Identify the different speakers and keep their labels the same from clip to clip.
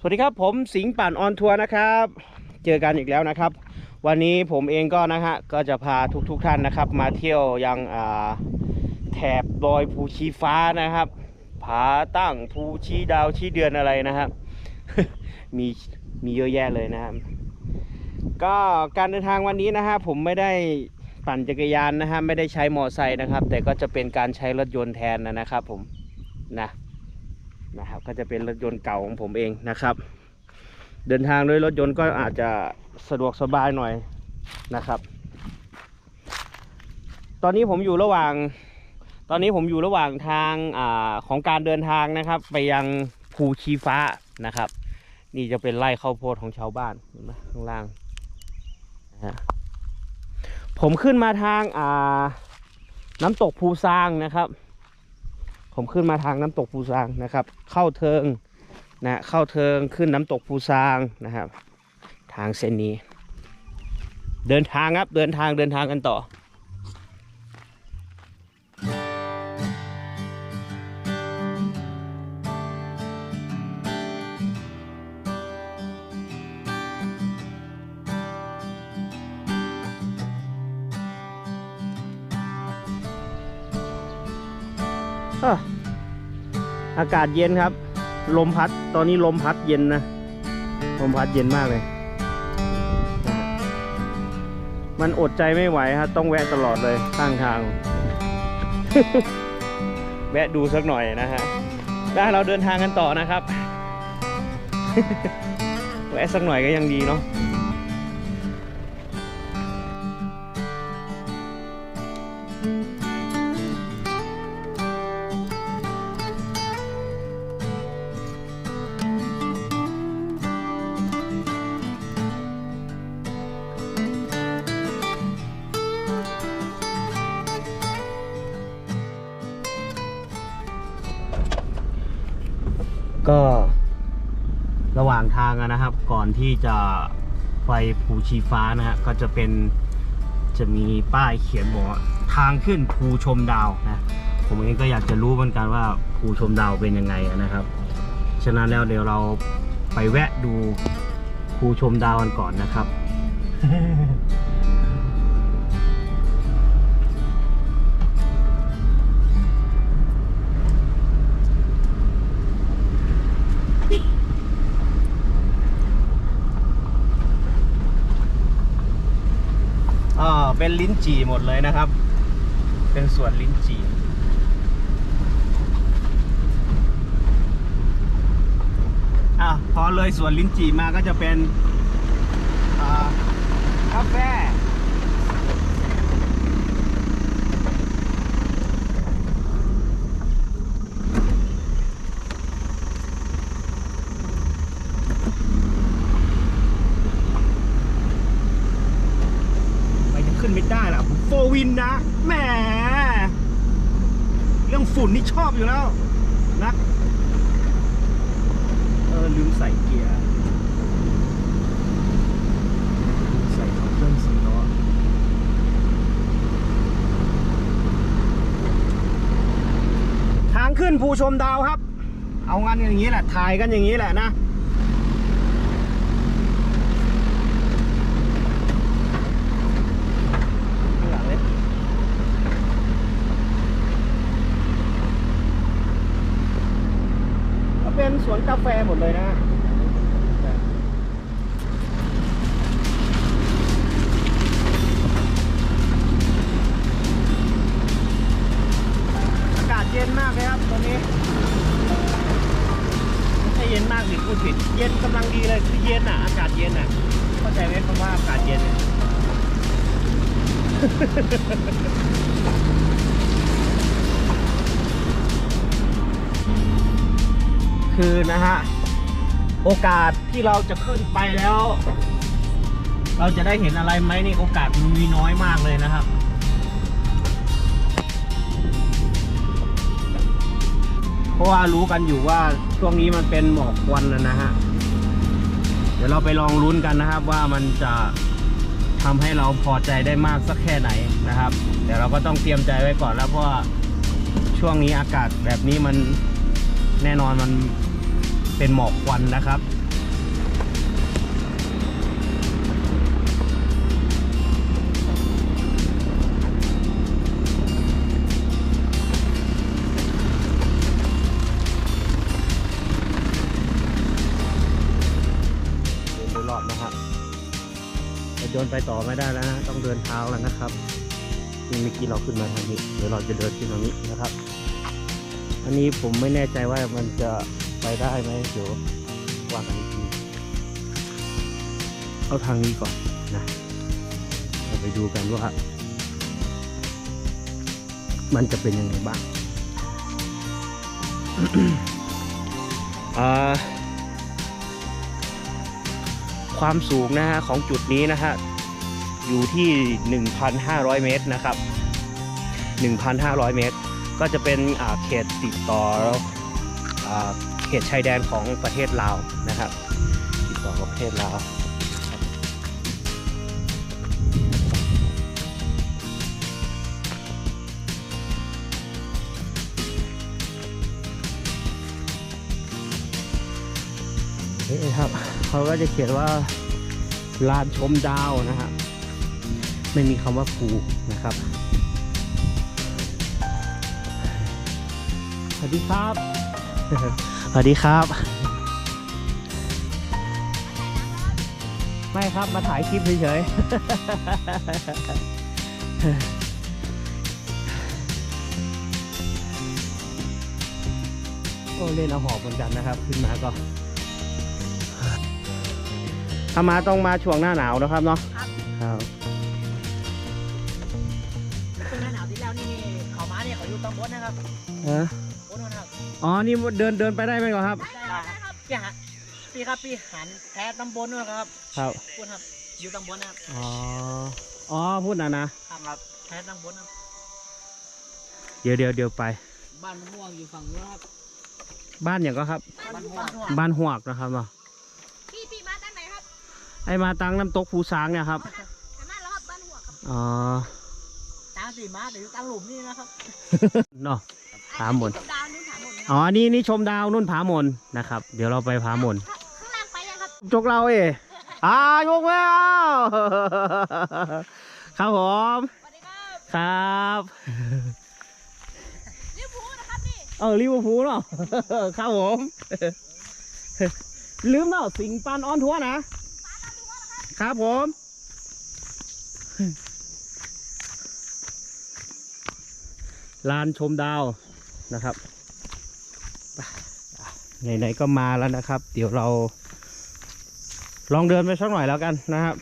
Speaker 1: สวัสดีครับผมสิงห์ป่านออนทัวร์นะครับ เจอกันอีกแล้วนะครับ วันนี้ผมเองก็นะฮะก็จะพาทุกๆทท่านนะครับ มาเที่ยวยังแถบดอยภูชีฟ้านะครับผาตั้งภูชีดาวชีเดือนอะไรนะครับมีมีเยอะแยะเลยนะครับ ก็การเดินทางวันนี้นะฮะผมไม่ได้ปั่นจักรยานนะฮะไม่ได้ใช้มอไซค์นะครับ แต่ก็จะเป็นการใช้รถยนต์แทนนะครับ ผมนะ นะครับ ก็จะเป็นรถยนต์เก่าของผมเองนะครับ เดินทางด้วยรถยนต์ก็อาจจะสะดวกสบายหน่อยนะครับ ตอนนี้ผมอยู่ระหว่าง ตอนนี้ผมอยู่ระหว่างทางอาของการเดินทางนะครับ ไปยังภูชีฟ้านะครับ นี่จะเป็นไร่ข้าวโพดของชาวบ้านเห็นไหมข้างล่างนะผมขึ้นมาทางอ่าน้ำตกภูซางนะครับ ผมขึ้นมาทางน้ำตกภูซางนะครับ เข้าเทิงนะเข้าเทิงขึ้นน้ำตกภูซางนะครับ ทางเส้นนี้ เดินทางครับเดินทางเดินทางกันต่อ อากาศเย็นครับ ลมพัด ตอนนี้ลมพัดเย็นนะ ลมพัดเย็นมากเลย มันอดใจไม่ไหวครับต้องแวะตลอดเลยข้างทาง แวะดูสักหน่อยนะฮะ ได้เราเดินทางกันต่อนะครับ แวะสักหน่อยก็ยังดีเนาะ ก็ระหว่างทางนะครับ ก่อนที่จะไปภูชีฟ้านะฮะก็จะเป็นจะมีป้ายเขียนบอกทางขึ้นภูชมดาวนะผมเองก็อยากจะรู้เหมือนกันว่าภูชมดาวเป็นยังไงนะครับ ฉะนั้นแล้วเดี๋ยวเราไปแวะดูภูชมดาวกันก่อนนะครับ เป็นลิ้นจี่หมดเลยนะครับ เป็นสวนลิ้นจี่อะพอเลยสวนลิ้นจี่มาก็จะเป็นอ่ากาแฟ ไปจะขึ้นไม่ได้ล่ะผมโฟวินนะแหมเรื่องฝุ่ นี้ชอบอยู่แล้วนะเออลืมใส่เกียร์ลืมใส่ของเครื่องสีล้อทางขึ้นภูชมดาวครับ เอางันอย่างนี้แหละถ่ายกันอย่างนี้แหละนะ ข้างหลังเลยก็เป็น สวนกาแฟหมดเลยนะอากาศเย็นมากเลยครับตอนนี้ไม่ใช่เย็นมากหรือพูดผิดเย็นกำลังดีเลยคือเย็นอะอากาศเย็นอะเข้าใจไหมคำว่าอากาศเย็นเนี่ย คือนะฮะ โอกาสที่เราจะขึ้นไปแล้ว เราจะได้เห็นอะไรไหมนี่โอกาสมันมีน้อยมากเลยนะครับเพราะว่ารู้กันอยู่ว่าช่วงนี้มันเป็นหมอกควันนะนะฮะ เดี๋ยวเราไปลองลุ้นกันนะครับ ว่ามันจะทำให้เราพอใจได้มากสักแค่ไหนนะครับ เดี๋ยวเราก็ต้องเตรียมใจไว้ก่อนแล้วเพราะช่วงนี้อากาศแบบนี้มันแน่นอนมัน เป็นหมอกควันนะครับเดยรอบนะครับรถยนต์ไปต่อไม่ได้แล้วนะต้องเดินเท้าแล้วนะครับนี่เมื่อกี้เราขึ้นมาทางนี้ เดี๋ยวเราจะเดินขึ้นทางนี้นะครับ อันนี้ผมไม่แน่ใจว่ามันจะ ไปได้ไหมเดี๋ยวว่ากันอีกทีเอาทางนี้ก่อนนะเราไปดูกันว่า มันจะเป็นยังไงบ้างความสูงนะฮะของจุดนี้นะฮะอยู่ที่ 1,500 เมตรนะครับ 1,500 เมตร ก็จะเป็นอาเขตติดต่ออา เขตชายแดนของประเทศลาวนะครับติดต่อกับประเทศลาวนี่ครับเขาก็จะเขียนว่าลานชมดาวนะฮะไม่มีคำว่าภูนะครับสวัสดีครับส วัสดีครับ ไม่ครับมาถ่ายคลิปเฉยๆโอ้เล่นเอาหอบเหมือนกันนะครับ ขึ้นมาก็ถ้ามาต้องมาช่วงหน้าหนาวนะครับเนาะ
Speaker 2: ครับ
Speaker 1: ครับ
Speaker 2: ช่วงหน้าหนาวที่แล้วนี่นี่เขามาเนี่ยเขาอยู่ตำบลนะครับ
Speaker 1: เออ
Speaker 2: ตำบลนะครับ
Speaker 1: อ๋อ นี่เดินเดินไปได้ไหมก่อนครับ
Speaker 2: ได้ครับพี่หันพี่ครับพี่หันแพ้ตำบลด้วยครับ
Speaker 1: ครับ
Speaker 2: พูดครับอยู่ตำบลนะครับ
Speaker 1: อ๋อ อ๋อ พูดนะนะ
Speaker 2: ครับครับแพ้ตำบลครับ
Speaker 1: เดี๋ยวเดี๋ยวเดี๋ยวไป
Speaker 2: บ้านมะม่วงอยู่ฝั่งนู้นครับ
Speaker 1: บ้านอย่างก็ครับ
Speaker 2: บ้านม่วง
Speaker 1: บ้านหวกนะครับเนาะ
Speaker 3: พี่พี่มาตั้งไหนครับ
Speaker 1: ไอ้มาตังน้ำตกภูซางเนี่ยครับ
Speaker 3: แต่มาแล้วครับบ้านหัวครับ
Speaker 1: อ๋อ
Speaker 2: ตามสีมาแต่อยู่ตามหลุมนี่นะครับ
Speaker 1: เนาะผาหมน
Speaker 3: อัด
Speaker 1: อ๋อ นี่นี่ชมดาวนุ่นผาหมนนะครับ เดี๋ยวเราไปผาหมน
Speaker 3: ข้างข้างล่างไปยังครับ
Speaker 1: จกเราเอ๋อ่ายกแล้ว ครับผม
Speaker 3: สวัสดีครับ
Speaker 1: ครับ
Speaker 3: ลิเวอร์พูลนะครับนี่
Speaker 1: เออลิเวอร์พูลเนาะครับผม ลืมเนาะสิงห์ปันออนทัวร์นะ ครับผมลานชมดาวนะครับ ไหนๆก็มาแล้วนะครับ เดี๋ยวเรา ลองเดินไปสักหน่อยแล้วกันนะครับ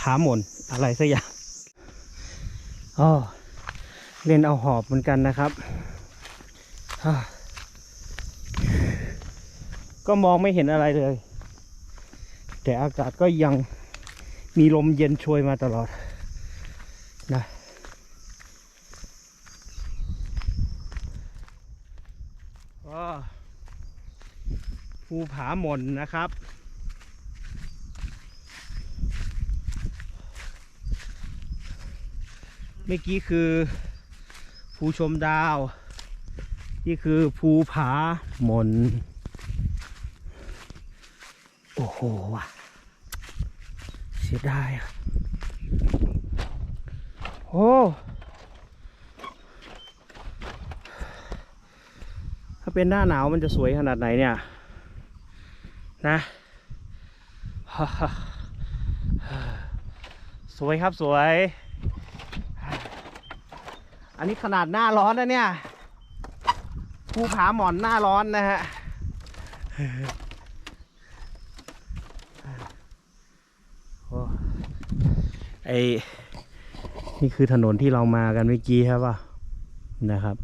Speaker 1: ผาหมนอะไรสักอย่างอ๋อเล่นเอาหอบเหมือนกันนะครับ ก็มองไม่เห็นอะไรเลย แต่อากาศก็ยังมีลมเย็นช่วยมาตลอดนะ ก็ภูผาหม่นนะครับ เมื่อกี้คือภูชมดาว นี่คือภูผาหม่นโอ้โหว่ะเสียดายอะโอ้ ถ้า เป็นหน้าหนาวมันจะสวยขนาดไหนเนี่ย นะสวยครับสวย อันนี้ขนาดหน้าร้อนนะเนี่ยภูผาหมอนหน้าร้อนนะฮะโอ้ไอนี่คือถนนที่เรามากันเมื่อกี้ครับว่านะครับ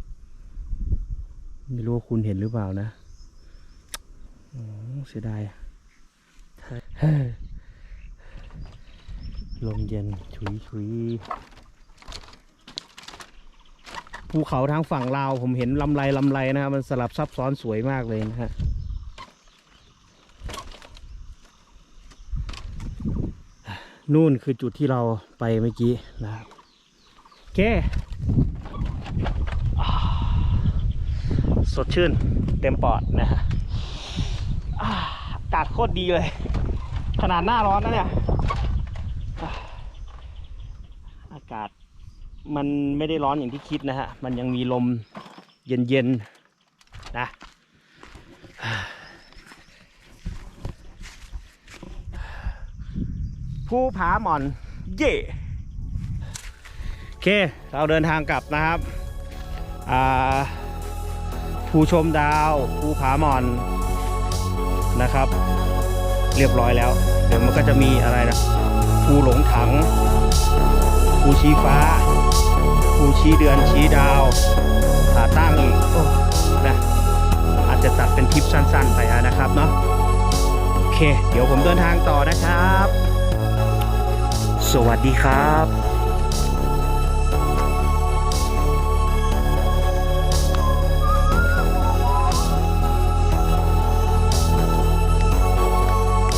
Speaker 1: ไม่รู้ว่าคุณเห็นหรือเปล่านะโอ้เสียดายอะเฮ้ยลมเย็นชุยชุยภูเขาทางฝั่งลาว ผมเห็นลำไรลำไรนะครับมันสลับซับซ้อนสวยมากเลยนะฮะนู่นคือจุดที่เราไปเมื่อกี้นะครับโอเคอ่า สดชื่น เต็มปอดนะฮะอากาศโคตรดีเลย ขนาดหน้าร้อนนะเนี่ยอาอากาศมันไม่ได้ร้อนอย่างที่คิดนะฮะ มันยังมีลมเย็นๆ นะภูผาหมอน เย่โอเค เราเดินทางกลับนะครับ อ่า ภูชมดาวภูผาหมอนนะครับ เรียบร้อยแล้ว เดี๋ยวมันก็จะมีอะไรนะภูหลงถังภูชี้ฟ้าภูชี้เดือนชี้ดาวผาตั้งอีกโอ้นะอาจจะตัดเป็นคลิปสั้น ๆ ไปนะครับเนาะโอเค เดี๋ยวผมเดินทางต่อนะครับ สวัสดีครับ